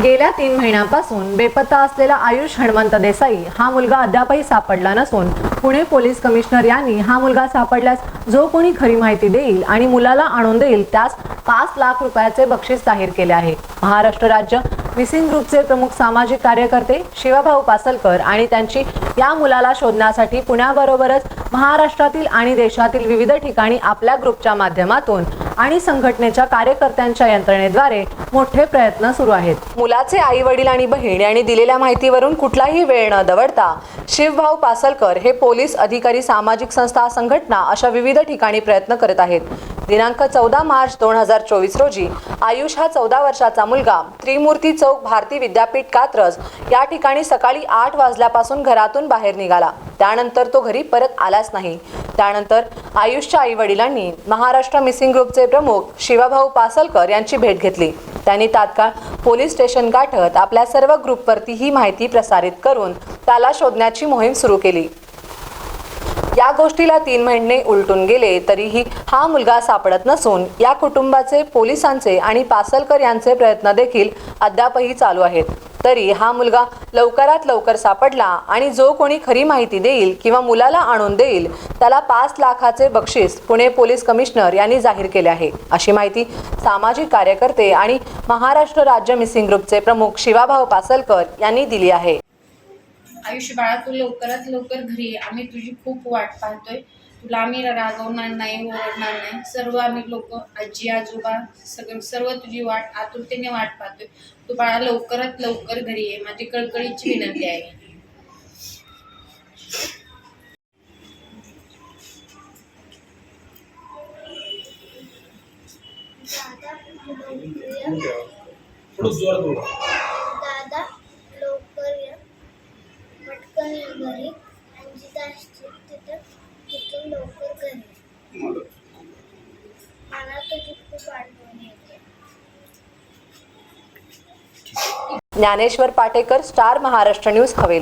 गेल्या तीन महिन्यांपासून बेपत्ता असलेला आयुष हणमंत देसाई हा मुलगा अद्यापही सापडला नसून पुणे पोलीस कमिशनर यांनी हा मुलगा सापडल्यास जो कोणी खरी माहिती देईल आणि मुलाला आणून देईल त्यास पाच लाख रुपयाचे बक्षीस जाहीर केले आहे. महाराष्ट्र राज्य मिसिंग ग्रुपचे प्रमुख सामाजिक कार्यकर्ते शिवभाऊ पासलकर आणि त्यांची या मुलाला शोधण्यासाठी पुण्याबरोबरच महाराष्ट्रातील आणि देशातील विविध ठिकाणी आपल्या ग्रुपच्या माध्यमातून आणि संघटनेच्या कार्यकर्त्यांच्या यंत्रणेद्वारे मोठे प्रयत्न सुरू आहेत. मुलाचे आई वडील आणि बहीण यांनी दिलेल्या माहितीवरून कुठलाही वेळ न दवडता शिवभाऊ पासलकर हे पोलीस अधिकारी सामाजिक संस्था संघटना अशा विविध ठिकाणी प्रयत्न करत आहेत. दिनांक चौदा मार्च दोन हजार चोवीस रोजी आयुष हा चौदा वर्षाचा मुलगा त्रिमूर्ती चौक भारती विद्यापीठ कात्रज या ठिकाणी सकाळी आठ वाजल्यापासून घरातून बाहेर निघाला. त्यानंतर तो घरी परत आलाच नाही. त्यानंतर आयुषच्या आई वडिलांनी महाराष्ट्र मिसिंग ग्रुपचे प्रमुख शिवाभाऊ पासलकर यांची भेट घेतली. त्यांनी तात्काळ पोलीस स्टेशन गाठत आपल्या सर्व ग्रुपवरती ही माहिती प्रसारित करून त्याला शोधण्याची मोहीम सुरू केली. या गोष्टीला तीन महिने उलटून गेले तरीही हा मुलगा सापडत नसून या कुटुंबाचे पोलिसांचे आणि पासलकर यांचे प्रयत्न देखील अद्यापही चालू आहेत. तरी हा मुलगा लवकरात लवकर सापडला आणि जो कोणी खरी माहिती देईल किंवा मुलाला आणून देईल त्याला पाच लाखाचे बक्षीस पुणे पोलीस कमिशनर यांनी जाहीर केले आहे. अशी माहिती सामाजिक कार्यकर्ते आणि महाराष्ट्र राज्य मिसिंग ग्रुपचे प्रमुख शिवाभाऊ पासलकर यांनी दिली आहे. आयुष्य बाळा तू लवकरात लवकर घरी ये. आम्ही तुझी खूप वाट पाहतोय. तुला आम्ही रागवणार नाही ओरडणार नाही. सर्व आम्ही लोक आजी आजोबा सगळं सर्व तुझी वाट आतुरतेने वाट पाहतोय. तू बाळा लवकरात लवकर घरी ये. माझी कळकळीची विनंती आहे. दादा थोडं जोरात लवकर घरी. मला तुझी खूप आठवण येते. Dnyaneshwar Patekar star Maharashtra news Haveli.